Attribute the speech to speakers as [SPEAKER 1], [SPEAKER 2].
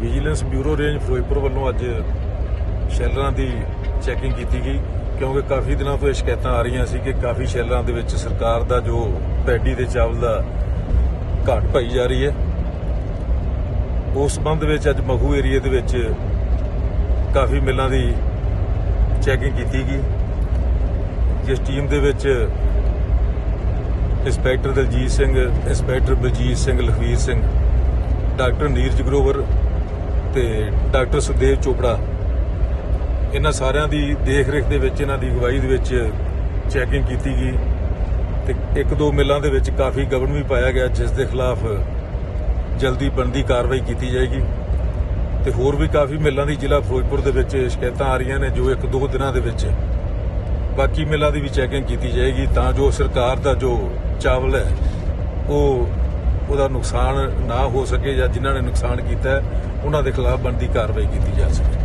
[SPEAKER 1] Vigilance bureau range Firozpur ਵੱਲੋਂ ਅੱਜ ਸ਼ੈਲਰਾਂ ਦੀ checking ਕੀਤੀ ਗਈ, ਕਿਉਂਕਿ ਕਾਫੀ ਦਿਨਾਂ ਤੋਂ ਇਹ ਸ਼ਿਕਾਇਤਾਂ ਆ ਰਹੀਆਂ ਸੀ ਕਿ ਕਾਫੀ ਸ਼ੈਲਰਾਂ ਦੇ ਵਿੱਚ ਸਰਕਾਰ ਦਾ ਜੋ ਪੈਡੀ ਦੇ ਚਾਵਲ ਦਾ ਘਾਟ ਪਾਈ ਜਾ ਰਹੀ ਹੈ। ਉਸ ਸੰਬੰਧ ਵਿੱਚ ਅੱਜ ਮਹੂ ਏਰੀਏ ਦੇ ਵਿੱਚ ਕਾਫੀ ਮਿੱਲਾਂ ਦੀ ਚੈਕਿੰਗ ਕੀਤੀ ਗਈ। ਜਿਸ ਟੀਮ ਦੇ ਵਿੱਚ inspector Daljit Singh, inspector Baljit Singh, Lakhvir Singh, doctor Neeraj Grover ਤੇ ਡਾਕਟਰ ਸੁਦੇਵ ਚੋਪੜਾ, ਇਹਨਾਂ ਸਾਰਿਆਂ ਦੀ ਦੇਖ ਰੇਖ ਦੇ ਵਿੱਚ, ਇਹਨਾਂ ਦੀ ਅਗਵਾਈ ਦੇ ਵਿੱਚ ਚੈਕਿੰਗ ਕੀਤੀ ਗਈ ਤੇ ਇੱਕ ਦੋ ਮਿਲਾਂ ਦੇ ਵਿੱਚ ਕਾਫੀ ਗਬਨ ਵੀ ਪਾਇਆ ਗਿਆ, ਜਿਸ ਦੇ ਖਿਲਾਫ ਜਲਦੀ ਬਣਦੀ ਕਾਰਵਾਈ ਕੀਤੀ ਜਾਏਗੀ ਤੇ ਹੋਰ ਵੀ ਕਾਫੀ ਮਿਲਾਂ ਦੀ ਜ਼ਿਲ੍ਹਾ ਫਿਰੋਜ਼ਪੁਰ ਦੇ ਵਿੱਚ ਸ਼ਿਕਾਇਤਾਂ ਆ ਰਹੀਆਂ ਨੇ, ਜੋ ਇੱਕ ਦੋ ਦਿਨਾਂ ਦੇ ਵਿੱਚ ਬਾਕੀ ਮਿਲਾਂ ਦੀ ਵੀ ਚੈਕਿੰਗ ਕੀਤੀ ਜਾਏਗੀ, ਤਾਂ ਜੋ ਸਰਕਾਰ ਦਾ ਜੋ ਚਾਵਲ ਹੈ, ਉਹ ਉਹਦਾ ਨੁਕਸਾਨ ਨਾ ਹੋ ਸਕੇ ਜਾਂ ਜਿਨ੍ਹਾਂ ਨੇ ਨੁਕਸਾਨ ਕੀਤਾ ਉਹਨਾਂ ਦੇ ਖਿਲਾਫ ਬਣਦੀ ਕਾਰਵਾਈ ਕੀਤੀ ਜਾ ਸਕੇ।